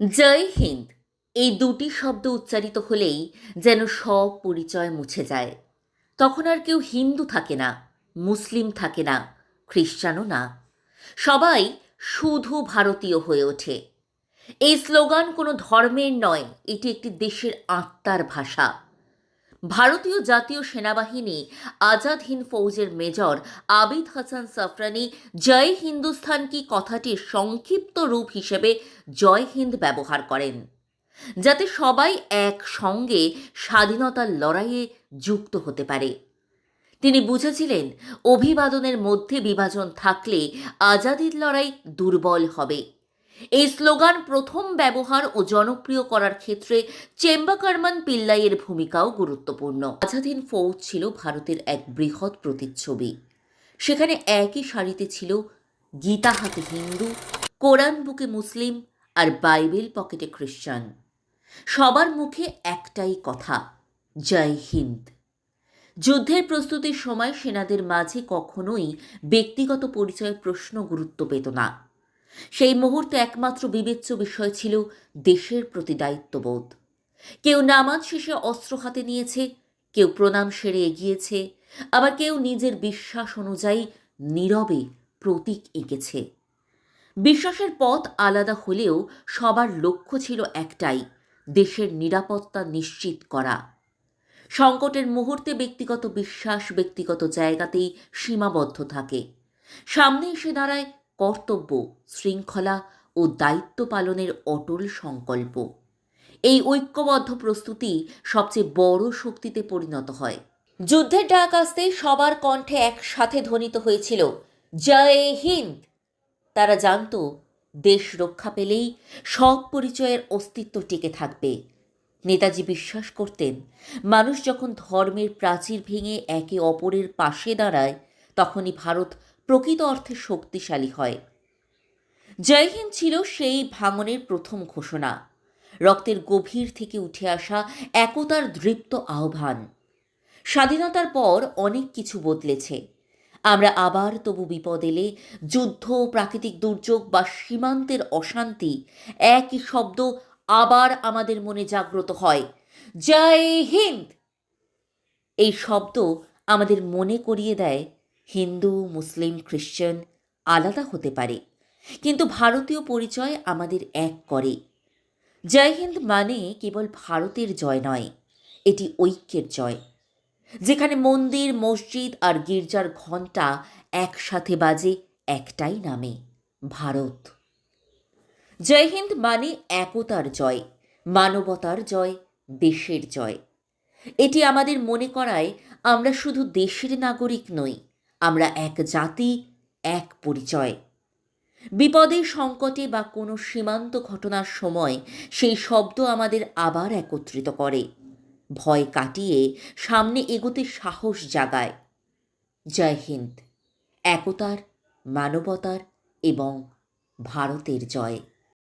জয় হিন্দ। এই দুটি শব্দ উচ্চারিত হলেই যেন সব পরিচয় মুছে যায়। তখন আর কেউ হিন্দু থাকে না, মুসলিম থাকে না, খ্রিস্টানও না। সবাই শুধু ভারতীয় হয়ে ওঠে। এই স্লোগান কোনো ধর্মের নয়, এটি একটি দেশের আত্মার ভাষা। ভারতীয় জাতীয় সেনাবাহিনী আজাদ হিন্দ ফৌজের মেজর আবিদ হাসান সাফরানি জয় হিন্দুস্থান কি কথাটির সংক্ষিপ্ত রূপ হিসেবে জয় হিন্দ ব্যবহার করেন। যাতে সবাই একসঙ্গে স্বাধীনতার লড়াইয়ে যুক্ত হতে পারে। তিনি বুঝেছিলেন, অভিবাদনের মধ্যে বিভাজন থাকলে আজাদির লড়াই দুর্বল হবে। এই স্লোগান প্রথম ব্যবহার ও জনপ্রিয় করার ক্ষেত্রে চেম্বাকারমান পিল্লাইয়ের ভূমিকাও গুরুত্বপূর্ণ। আজাদিন ফৌজ ছিল ভারতের এক বৃহৎ প্রতিচ্ছবি। সেখানে একই সারিতে ছিল গীতা হাতে হিন্দু, কোরআন বুকে মুসলিম আর বাইবেল পকেটে খ্রিস্টান সবার মুখে একটাই কথা, জয় হিন্দ। যুদ্ধের প্রস্তুতির সময় সেনাদের মাঝে কখনোই ব্যক্তিগত পরিচয়ের প্রশ্ন গুরুত্ব পেত না। সেই মুহূর্তে একমাত্র বিবেচ্য বিষয় ছিল দেশের প্রতি দায়িত্ববোধ। কেউ নামাজ শেষে অস্ত্র হাতে নিয়েছে, কেউ প্রণাম সেরে এগিয়েছে, আবার কেউ নিজের বিশ্বাস অনুযায়ী নীরবে প্রতীক এঁকেছে। বিশ্বাসের পথ আলাদা হলেও সবার লক্ষ্য ছিল একটাই, দেশের নিরাপত্তা নিশ্চিত করা। সংকটের মুহূর্তে ব্যক্তিগত বিশ্বাস ব্যক্তিগত জায়গাতেই সীমাবদ্ধ থাকে। সামনে এসে দাঁড়ায় কর্তব্য, শৃঙ্খলা ও দায়িত্ব পালনের অটল সংকল্প। এই ঐক্যবদ্ধ প্রস্তুতি সবচেয়ে বড় শক্তিতে পরিণত হয়। যুদ্ধের ডাক আসতে সবার কণ্ঠে একসাথে ধ্বনিত হয়েছিল, জয় হিন্দ! তারা জানতো, দেশ রক্ষা পেলেই সব পরিচয়ের অস্তিত্ব টিকে থাকবে। নেতাজি বিশ্বাস করতেন, মানুষ যখন ধর্মের প্রাচীর ভেঙে একে অপরের পাশে দাঁড়ায়, তখনই ভারত প্রকৃত অর্থে শক্তিশালী হয়। জয় হিন্দ ছিল সেই ভাঙনের প্রথম ঘোষণা। রক্তের গভীর থেকে উঠে আসা একতার দৃপ্ত আহ্বান। স্বাধীনতার পর অনেক কিছু বদলেছে। আমরা আবার তবু বিপদ এলে যুদ্ধ, প্রাকৃতিক দুর্যোগ বা সীমান্তের অশান্তি একই শব্দ আবার আমাদের মনে জাগ্রত হয়। জয় হিন্দ! এই শব্দ আমাদের মনে করিয়ে দেয় হিন্দু, মুসলিম, খ্রিশ্চান আলাদা হতে পারে। কিন্তু ভারতীয় পরিচয় আমাদের এক করে। জয় হিন্দ মানে কেবল ভারতের জয় নয়, এটি ঐক্যের জয়। যেখানে মন্দির, মসজিদ আর গির্জার ঘণ্টা একসাথে বাজে, একটাই নামে, ভারত। জয় হিন্দ মানে একতার জয়, মানবতার জয়, দেশের জয়। এটি আমাদের মনে করায় আমরা শুধু দেশের নাগরিক নই আমরা এক জাতি, এক পরিচয়। বিপদে সংকটে বা কোনো সীমান্ত ঘটনার সময় সেই শব্দ আমাদের আবার একত্রিত করে। ভয় কাটিয়ে সামনে এগোতে সাহস জাগায়। জয় হিন্দ। একতার, মানবতার এবং ভারতের জয়।